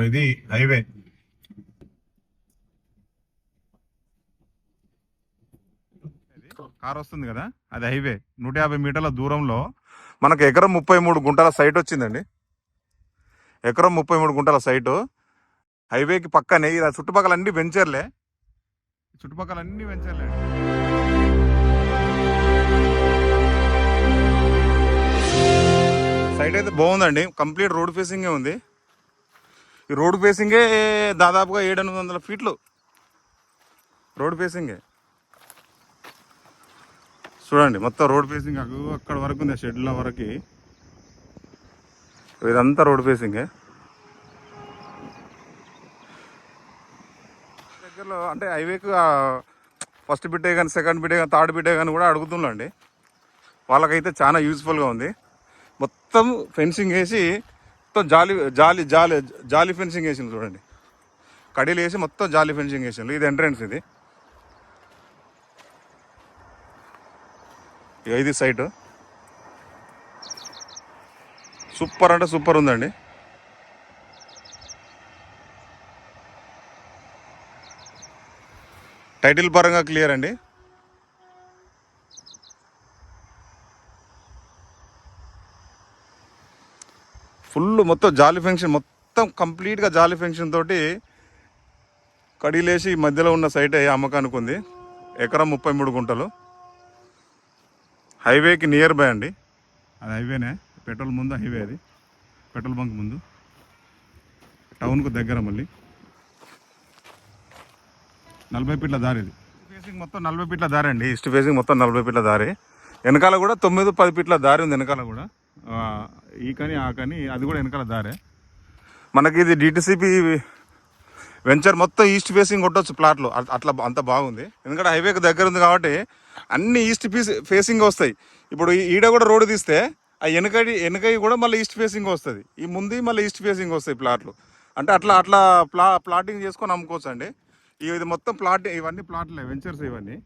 ఇది highway. Car వస్తుంది కదా? అది హైవే. నూట యాభై మీటర్ల దూరంలో మనకు ఎకరం ముప్పై మూడు గుంటల సైట్ వచ్చిందండి. ఎకరం ముప్పై మూడు గుంటల సైటు. హైవేకి పక్కనే ఇలా చుట్టుపక్కల అన్ని వెంచర్లే. చుట్టుపక్కల అన్ని వెంచర్లే. సైట్ అయితే బాగుందండి. కంప్లీట్ రోడ్ ఫేసింగే ఉంది. ఈ రోడ్ ఫేసింగే దాదాపుగా ఏడు ఎనిమిది వందల ఫీట్లు. రోడ్ ఫేసింగే. చూడండి మొత్తం రోడ్ ఫేసింగ్ అక్కడ వరకు ఉంది షెడ్ల వరకు. ఇదంతా రోడ్ ఫేసింగే. దగ్గరలో అంటే హైవేకి ఫస్ట్ బిడ్డే కానీ సెకండ్ బిడ్డే కానీ థర్డ్ బిడ్డే కానీ కూడా అడుగుతుండండి. వాళ్ళకైతే చాలా యూస్ఫుల్గా ఉంది. మొత్తం ఫెన్సింగ్ వేసి మొత్తం జాలి జాలి జాలి జాలి ఫెన్సింగ్ వేసింది చూడండి. కడీలు వేసి మొత్తం జాలి ఫెన్సింగ్ వేసింది ఇది ఎంట్రన్స్ ఇది. ఇది సైట్ సూపర్ అంటే సూపర్ ఉందండి. టైటిల్ పరంగా క్లియర్ అండి. ఫుల్ మొత్తం జాలి ఫంక్షన్ మొత్తం కంప్లీట్గా జాలి ఫంక్షన్ తోటి కడీలేసి మధ్యలో ఉన్న సైట్ అమ్మకానికి ఉంది. ఎకరం ముప్పై మూడు గుంటలు. హైవేకి నియర్ బై అండి. అది హైవేనే. పెట్రోల్ ముందు హైవే అది. పెట్రోల్ బంక్ ముందు. టౌన్కు దగ్గర మళ్ళీ. నలభై ఫీట్ల దారి ఇది. ఫేసింగ్ మొత్తం నలభై ఫీట్ల దారి అండి. ఈస్ట్ ఫేసింగ్ మొత్తం నలభై ఫీట్ల దారి. వెనకాల కూడా తొమ్మిది పది ఫీట్ల దారి ఉంది వెనకాల కూడా. ఈ కని ఆ కని అది కూడా వెనకాల దారే. మనకి ఇది డిటిసిపి వెంచర్ మొత్తం ఈస్ట్ ఫేసింగ్ కొట్టచ్చు ప్లాట్లు అట్లా అంత బాగుంది. ఎందుకంటే హైవేకి దగ్గర ఉంది కాబట్టి అన్ని ఈస్ట్ ఫీస్ ఫేసింగ్ వస్తాయి. ఇప్పుడు ఈ- ఈడ కూడా రోడ్డు తీస్తే ఆ వెనకడి వెనకవి కూడా మళ్ళీ ఈస్ట్ ఫేసింగ్ వస్తుంది. ఈ ముందు మళ్ళీ ఈస్ట్ ఫేసింగ్ వస్తాయి ప్లాట్లు అంటే అట్లా అట్లా ప్లా ప్లాటింగ్ చేసుకొని అమ్ముకోవచ్చు అండి ఇది మొత్తం ప్లాట్ ఇవన్నీ ప్లాట్లే వెంచర్స్ ఇవన్నీ.